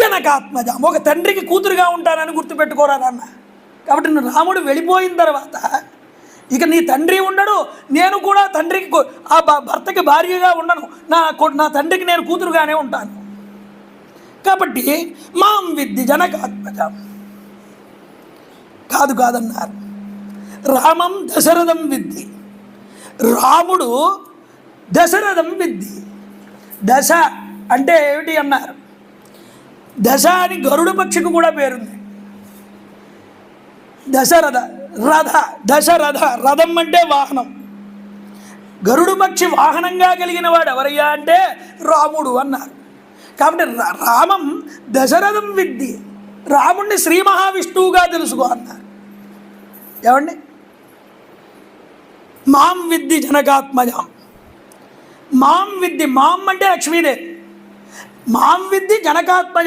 జనకాత్మజం ఒక తండ్రికి కూతురుగా ఉంటానని గుర్తుపెట్టుకోరా నాన్న. కాబట్టి నువ్వు రాముడు వెళ్ళిపోయిన తర్వాత ఇక నీ తండ్రి ఉండడు నేను కూడా తండ్రికి ఆ భర్తకి భార్యగా ఉండను. నా నా తండ్రికి నేను కూతురుగానే ఉంటాను. కాబట్టి మాం విద్ది జనకాత్మజం. కాదు కాదన్నారు. రామం దశరథం విద్ది రాముడు దశరథం విద్ది దశ అంటే ఏమిటి అన్నారు? దశ అని గరుడ పక్షికి కూడా పేరుంది. దశరథ రథ దశరథ రథం అంటే వాహనం. గరుడు పక్షి వాహనంగా కలిగిన వాడు ఎవరయ్యా అంటే రాముడు అన్నారు. కాబట్టి రామం దశరథం విద్ది రాముణ్ణి శ్రీ మహావిష్ణువుగా తెలుసుకో అన్నారు. ఏమండి? మాం విద్ది జనకాత్మజాం. మాం విద్ది మాం అంటే లక్ష్మీదేవి. మాం విద్ది జనకాత్మజ.